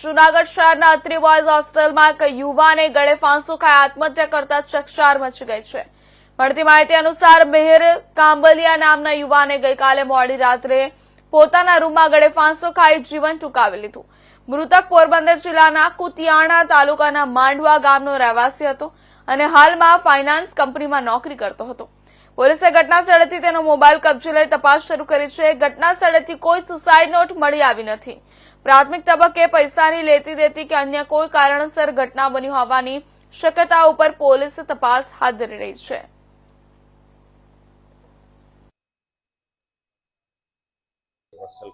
જુનાગઢ શહેરના અત્રી બોયઝ હોસ્ટેલમાં એક યુવાને ગળે ફાંસો ખાઈ આત્મહત્યા કરતા ચકચાર મચી ગઈ છે. મળતી માહિતી અનુસાર મેહર કાંબલિયા નામના યુવાને ગઈકાલે મોડી રાત્રે પોતાના રૂમમાં ગળે ફાંસો ખાઈ જીવન ટૂંકાવી લીધું. મૃતક પોરબંદર જિલ્લાના કુતિયાણા તાલુકાના માંડવા ગામનો રહેવાસી હતો અને હાલમાં ફાઇનાન્સ કંપનીમાં નોકરી કરતો હતો. પોલીસે ઘટના સ્થળેથી તેનો મોબાઈલ કબજે લઈ તપાસ શરૂ કરી છે. ઘટના સ્થળેથી કોઈ સુસાઇડ નોટ મળી આવી નથી. પ્રાથમિક તબક્કે પૈસાની લેતી દેતી કે અન્ય કોઈ કારણસર ઘટના બની હોવાની શક્યતા ઉપર પોલીસ તપાસ હાથ ધરી રહી છે.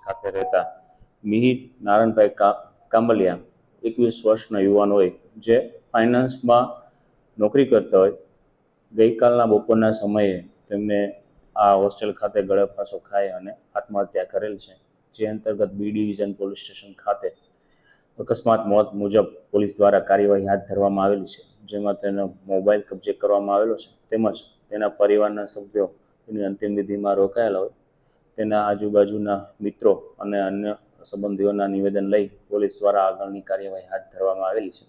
ખાતે રહેતા મિહિર નારાયણભાઈ કા- કાંબલિયા એકવીસ વર્ષના યુવાન હોય જે ફાઇનાન્સમાં નોકરી કરતા હોય. ગઈકાલના બપોરના સમયે તેમને આ હોસ્ટેલ ખાતે ગળેફાંસો ખાઈ અને આત્મહત્યા કરેલ છે. જે અંતર્ગત બી ડિવિઝન પોલીસ સ્ટેશન ખાતે અકસ્માત મોત મુજબ પોલીસ દ્વારા કાર્યવાહી હાથ ધરવામાં આવેલી છે, જેમાં તેનો મોબાઈલ કબજે કરવામાં આવેલો છે. તેમજ તેના પરિવારના સભ્યો તેની અંતિમ વિધિમાં રોકાયેલા હોય. તેના આજુબાજુના મિત્રો અને અન્ય સંબંધીઓના નિવેદન લઈ પોલીસ દ્વારા આગળની કાર્યવાહી હાથ ધરવામાં આવેલી છે.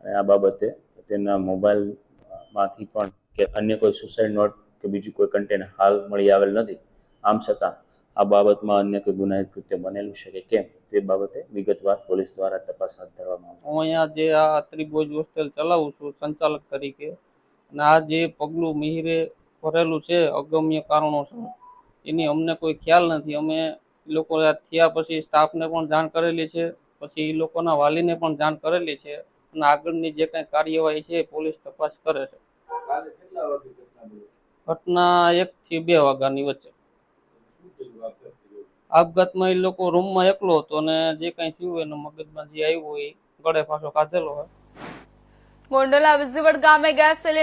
અને આ બાબતે તેના મોબાઈલમાંથી પણ કે અન્ય કોઈ સુસાઇડ નોટ કે બીજું કોઈ કન્ટેન્ટ હાલ મળી આવેલ નથી. આમ છતાં આ બાબતમાં અન્ય કોઈ ગુનાહિત કૃત્ય બનેલું છે કે કેમ? તે બાબતે વિગતવાર પોલીસ દ્વારા તપાસ હાથ ધરવામાં આવશે હું અહીંયા જે આ ત્રિભુજ હોસ્ટેલ ચલાવું છું સંચાલક તરીકે અને આ જે પગલું મિહિરે ભરેલું છે અગમ્ય કારણોસર એની અમને કોઈ ખ્યાલ નથી. અમે લોકો થયા પછી સ્ટાફને પણ જાણ કરેલી છે પછી એ લોકોના વાલીને પણ જાણ કરેલી છે અને આગળની જે કાંઈ કાર્યવાહી છે એ પોલીસ તપાસ કરે છે. ઘટના એક થી બે વાગ્યાની વચ્ચે. આપઘાતમાં એ લોકો રૂમમાં એકલો હતો અને જે કઈ થયું એનો મગજમાં જે આવ્યું એ ગળે ફાંસો કાઢેલો હોય. ગોંડલા વિઝીવડ ગામે ગેસ સિલિન્ડર